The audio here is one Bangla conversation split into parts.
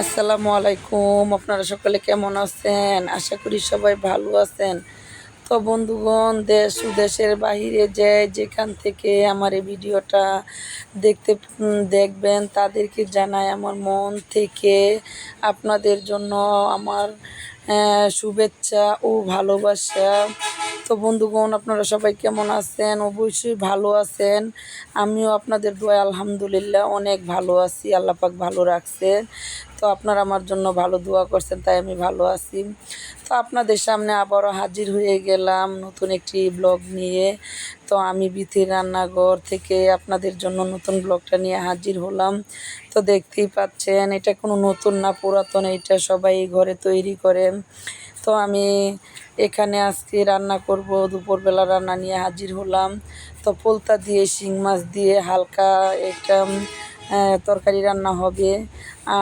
আসসালামু আলাইকুম। আপনারা সকলে কেমন আছেন? আশা করি সবাই ভালো আছেন। তো বন্ধুগণ, দেশ ও দেশের বাহিরে যে যেখান থেকে আমার এই ভিডিওটা দেখতে দেখবেন, তাদেরকে জানাই আমার মন থেকে আপনাদের জন্য আমার শুভেচ্ছা ও ভালোবাসা। তো বন্ধুগণ, আপনারা সবাই কেমন আছেন? অবশ্যই ভালো আছেন। আমিও আপনাদের দোয়া আলহামদুলিল্লাহ অনেক ভালো আছি। আল্লাহ পাক ভালো রাখছে। তো আপনারা আমার জন্য ভালো দোয়া করছেন, তাই আমি ভালো আছি। তো আপনাদের সামনে আবারও হাজির হয়ে গেলাম নতুন একটি ব্লগ নিয়ে। তো আমি বিথির রান্নাঘর থেকে আপনাদের জন্য নতুন ব্লগটা নিয়ে হাজির হলাম। তো দেখতেই পাচ্ছেন, এটা কোনো নতুন না পুরাতন, এটা সবাই ঘরে তৈরি করে। তো আমি এখানে আজকে রান্না করব, দুপুরবেলা রান্না নিয়ে হাজির হলাম। তো পোলতা দিয়ে, শিং মাছ দিয়ে হালকা একটা তরকারি রান্না হবে।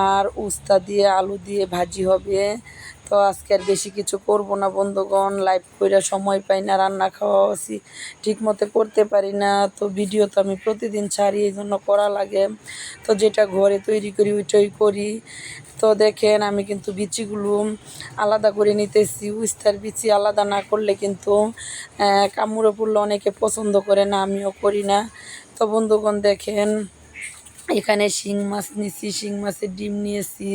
আর উস্তা দিয়ে, আলু দিয়ে ভাজি হবে। তো আজকে আর বেশি কিছু করব না, বন্ধুগণ। লাইভ করে সময় পাই না, রান্না খাওয়া আছি ঠিক মতো করতে পারি না। তো ভিডিও তো আমি প্রতিদিন ছাড়ি, এই জন্য করা লাগে। তো যেটা ঘরে তৈরি করি, ওইটাই করি। তো দেখেন, আমি কিন্তু বিচিগুলো আলাদা করে নিতেছি। উস্তার বিচি আলাদা না করলে কিন্তু কামড়ে পড়লে অনেকে পছন্দ করে না, আমিও করি না। তো বন্ধুগণ, দেখেন এখানে শিং মাছ নিয়েছি শিং মাছের ডিম নিয়েছি,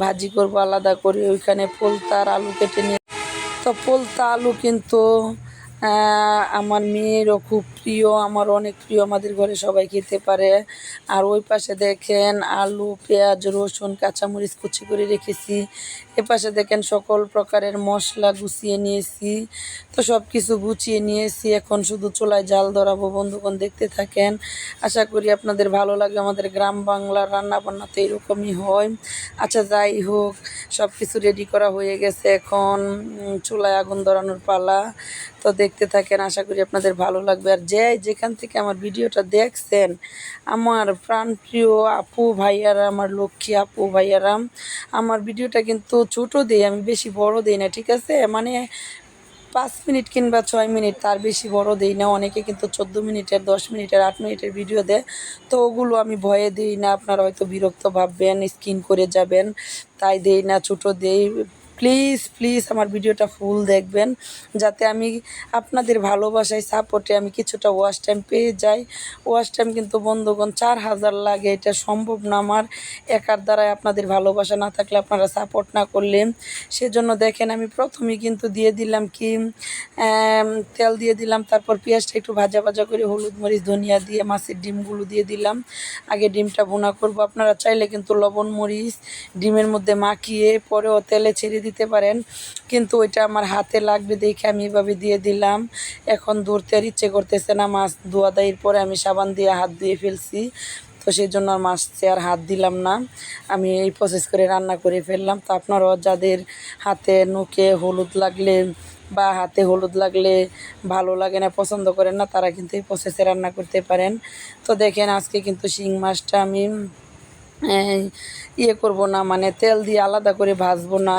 ভাজি করব আলাদা করে। ওইখানে পোলতার আলু কেটে নিয়ে তো পোলতা আলু কিন্তু আমার মেয়েরও খুব প্রিয়, আমার অনেক প্রিয়, আমাদের ঘরে সবাই খেতে পারে। আর ওই পাশে দেখেন আলু, পেঁয়াজ, রসুন, কাঁচামরিচ কুচি করে রেখেছি। এ পাশে দেখেন সকল প্রকারের মশলা গুছিয়ে নিয়েছি। তো সব কিছু গুছিয়ে নিয়েছি, এখন শুধু চুলায় জাল ধরাবো, বন্ধুগণ দেখতে থাকেন। আশা করি আপনাদের ভালো লাগে, আমাদের গ্রাম বাংলার রান্না বান্না তো এরকমই হয়। আচ্ছা যাই হোক সব কিছু রেডি করা হয়ে গেছে এখন চুলায় আগুন ধরানোর পালা। তো দেখতে থাকেন, আশা করি আপনাদের ভালো লাগবে। আর যে যেখান থেকে আমার ভিডিওটা দেখছেন, আমার প্রাণপ্রিয় আপু ভাইয়ারা, আমার লক্ষ্মী আপু ভাইয়ারাম আমার ভিডিওটা কিন্তু ছোটো দিই, আমি বেশি বড় দিই না, ঠিক আছে? মানে পাঁচ মিনিট কিংবা ছয় মিনিট তার বেশি বড় দেই না, অনেকে কিন্তু চোদ্দ মিনিটের, দশ মিনিটের, আট মিনিটের ভিডিও দেয়। তো ওগুলো আমি ভয়ে দিই না, আপনারা হয়তো বিরক্ত ভাববেন, স্কিন করে যাবেন, তাই দেই না, ছোটো দেই। প্লিজ প্লিজ আমার ভিডিওটা ফুল দেখবেন, যাতে আমি আপনাদের ভালোবাসায় সাপোর্টে আমি কিছুটা ওয়াশ টাইম পেয়ে যাই। ওয়াশ টাইম কিন্তু বন্ধুগণ চার হাজার লাগে, এটা সম্ভব না আমার। একার দ্বারাই আপনাদের ভালোবাসা না থাকলে আপনারা সাপোর্ট না করলে। সেজন্য দেখেন আমি প্রথমেই কিন্তু দিয়ে দিলাম কি তেল দিয়ে দিলাম, তারপর পেঁয়াজটা একটু ভাজা ভাজা করে হলুদ মরিচ, ধনিয়া দিয়ে, মাছের ডিমগুলো দিয়ে দিলাম। আগে ডিমটা ভুনা করব, আপনারা চাইলে কিন্তু লবণ মরিচ ডিমের মধ্যে মাখিয়ে পরেও তেলে ছেড়ে দিতে পারেন। কিন্তু ওইটা আমার হাতে লাগবে দেখে আমি এভাবে দিয়ে দিলাম। এখন ধরতে আর ইচ্ছে করতেছে না, মাছ ধোয়া দেওয়ার পরে আমি সাবান দিয়ে হাত ধুয়ে ফেলছি। তো সেই জন্য আর মাছতে আর হাত দিলাম না। আমি এই প্রসেস করে রান্না করে ফেললাম। তো আপনারাও যাদের হাতে নুকে হলুদ লাগলে বা হাতে হলুদ লাগলে ভালো লাগে না, পছন্দ করেন না, তারা কিন্তু এই প্রসেসে রান্না করতে পারেন। তো দেখেন আজকে কিন্তু শিং মাছটা আমি ইয়ে করব না মানে তেল দিয়ে আলাদা করে ভাজবো না।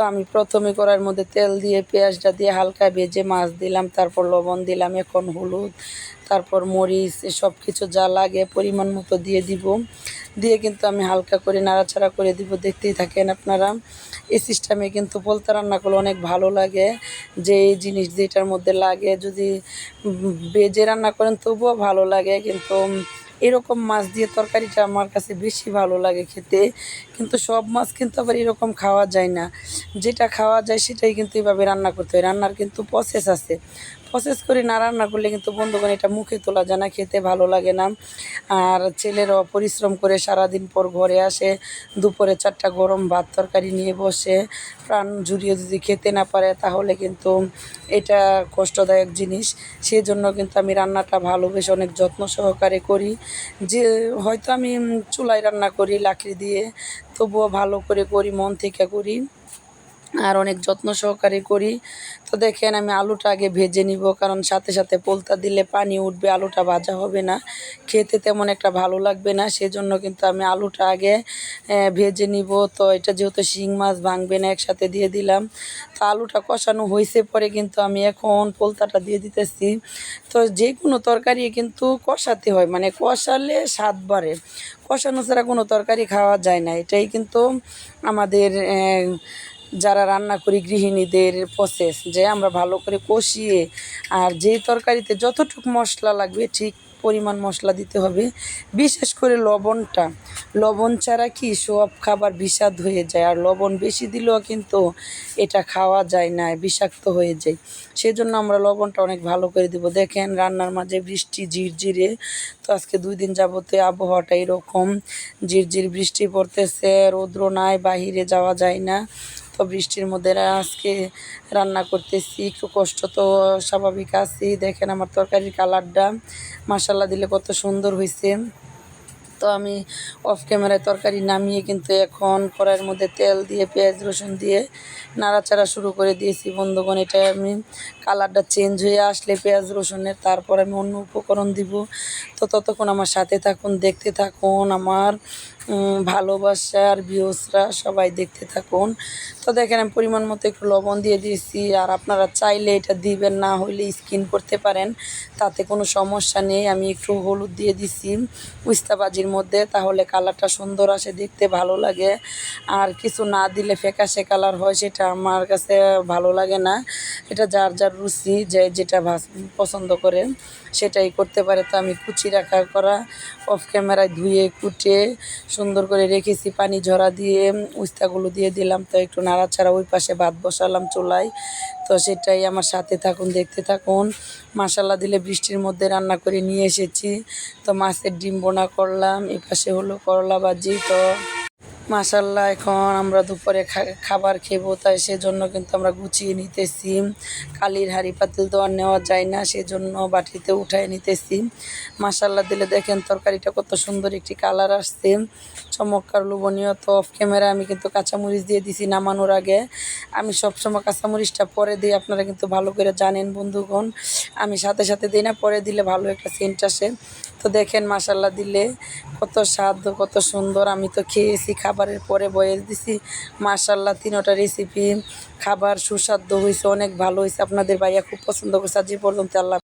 তো আমি প্রথমে কড়াইয়ের মধ্যে তেল দিয়ে, পেঁয়াজটা দিয়ে হালকা ভেজে মাছ দিলাম, তারপর লবণ দিলাম, এখন হলুদ, তারপর মরিচ সব কিছু যা লাগে পরিমাণ মতো দিয়ে দিব। দিয়ে কিন্তু আমি হালকা করে নাড়াচাড়া করে দিব, দেখতেই থাকেন আপনারা। এই সিস্টেমে কিন্তু পোলতা রান্না করলে অনেক ভালো লাগে, যে এই জিনিস যেটার মধ্যে লাগে, যদি বেজে রান্না করেন তবুও ভালো লাগে, কিন্তু এরকম মাছ দিয়ে তরকারিটা আমার কাছে বেশি ভালো লাগে খেতে। কিন্তু সব মাছ কিন্তু আবার এরকম খাওয়া যায় না। যেটা খাওয়া যায় সেটাই কিন্তু এভাবে রান্না করতে হয়। রান্নার কিন্তু প্রসেস আছে। প্রসেস করে না, রান্না করলে কিন্তু বন্ধুগণ এটা মুখে তোলা যায় না, খেতে ভালো লাগে না। আর ছেলেরাও পরিশ্রম করে সারাদিন পর ঘরে আসে, দুপুরে চারটা গরম ভাত তরকারি নিয়ে বসে, প্রাণ জুড়িয়ে যদি খেতে না পারে তাহলে কিন্তু এটা কষ্টদায়ক জিনিস। সেই জন্য কিন্তু আমি রান্নাটা ভালোবেসে অনেক যত্ন সহকারে করি। যে হয়তো আমি চুলায় রান্না করি, লাকড়ি দিয়ে, তবুও ভালো করে করি, মন থেকে করি। আর অনেক যত্ন সহকারে করি। তো দেখেন, আমি আলুটা আগে ভেজে নিব, কারণ সাথে সাথে পোলতা দিলে পানি উঠবে, আলুটা ভাজা হবে না। খেতে তেমন একটা ভালো লাগবে না, সেজন্য কিন্তু আমি আলুটা আগে ভেজে নিব। তো এটা যেহেতু শিং মাছ, ভাঙবে না, একসাথে দিয়ে দিলাম। তো আলুটা কষানো হয়েছে পরে কিন্তু আমি এখন পোলতাটা দিয়ে দিতেছি। তো যে কোনো তরকারি কিন্তু কষাতে হয় মানে কষালে স্বাদ বাড়ে কষানো ছাড়া কোনো তরকারি খাওয়া যায় না। এটাই কিন্তু আমাদের যারা রান্না করি গৃহিণীদের প্রসেস যে আমরা ভালো করে কষিয়ে আর যেই তরকারিতে যতটুকু মশলা লাগবে ঠিক পরিমাণ মশলা দিতে হবে। বিশেষ করে লবণটা। লবণ ছাড়া কি সব খাবার বিষাদ হয়ে যায় আর লবণ বেশি দিলেও কিন্তু এটা খাওয়া যায় না, বিষাক্ত হয়ে যায়। সেজন্য আমরা লবণটা অনেক ভালো করে দিব। দেখেন রান্নার মাঝে বৃষ্টি ঝিরঝিরে। তো আজকে দুই দিন যাবতে আবহাওয়াটা এরকম। ঝিরঝির বৃষ্টি পড়তেছে, রৌদ্র নাই, বাহিরে যাওয়া যায় না। তো বৃষ্টির মধ্যে আজকে রান্না করতেছি। একটু কষ্ট তো স্বাভাবিক আছেই দেখেন আমার তরকারির কালারটা। মশালা দিলে কত সুন্দর হয়েছে তো আমি অফ ক্যামেরায় তরকারি নামিয়ে কিন্তু এখন কড়াইয়ের মধ্যে তেল দিয়ে, পেঁয়াজ, রসুন দিয়ে নাড়াচাড়া শুরু করে দিয়েছি। বন্ধুগণ, এটা আমি কালারটা চেঞ্জ হয়ে আসলে পেঁয়াজ, রসুনের। তারপর আমি অন্য উপকরণ দিব। তো ততক্ষণ আমার সাথে থাকুন, দেখতে থাকুন। আমার ভালোবাসার ভিউসরা সবাই দেখতে থাকুন। তো দেখেন, আমি পরিমাণ মতো একটু লবণ দিয়ে দিয়েছি, আর আপনারা চাইলে এটা দিবেন, না হইলে স্কিন করতে পারেন, তাতে কোনো সমস্যা নেই। আমি একটু হলুদ দিয়ে দিছি উস্তাবাজির মধ্যে, তাহলে কালারটা সুন্দর আসে, দেখতে ভালো লাগে। আর কিছু না দিলে ফ্যাকাশে কালার হয়, সেটা আমার কাছে ভালো লাগে না। এটা যার যার রুচি, যে যেটা পছন্দ করে। সেটাই করতে পারে। তো আমি কুচি রাখা করা অফ ক্যামেরায় ধুয়ে, কুটে, সুন্দর করে রেখেছি, পানি ঝরা দিয়ে, উস্তাগুলো দিয়ে দিলাম। তো একটু নাড়াচাড়া ওই পাশে ভাত বসালাম চুলায়। তো সেটাই আমার সাথে থাকুন, দেখতে থাকুন। মশালা দিলে বৃষ্টির মধ্যে রান্না করে নিয়ে এসেছি। তো মাছের ডিম বোনা করলাম এই পাশে হলো করলা ভাজি। তো মাশাল্লাহ, এখন আমরা দুপুরে খাবার খেবো, তাই সেজন্য কিন্তু আমরা গুছিয়ে নিতেছি। কালির হাঁড়ি পাতিল তো আর নেওয়া যায় না, সেজন্য বাটিতে উঠায় নিতেছি। মাশাল্লাহ, দিলে দেখেন তরকারিটা কত সুন্দর একটি কালার আসছে। চমৎকার লোভনীয় তো অফ ক্যামেরা আমি কিন্তু কাঁচামরিচ দিয়ে দিছি নামানোর আগে। আমি সবসময় কাঁচামরিচটা পরে দিই, আপনারা কিন্তু ভালো করে জানেন বন্ধুগণ। আমি সাথে সাথে দিই না, পরে দিলে ভালো একটা সেন্ট আসে। তো দেখেন মাশাল্লাহ, দিলে কত স্বাদ, কত সুন্দর, আমি তো খেয়েছি খাবারের পরে বয়েস দিছি। মার্শাল্লাহ তিনোটা রেসিপি খাবার সুস্বাদু হয়েছে অনেক ভালো হয়েছে আপনাদের ভাইয়া খুব পছন্দ করছে। আজ পর্যন্ত আল্লাহ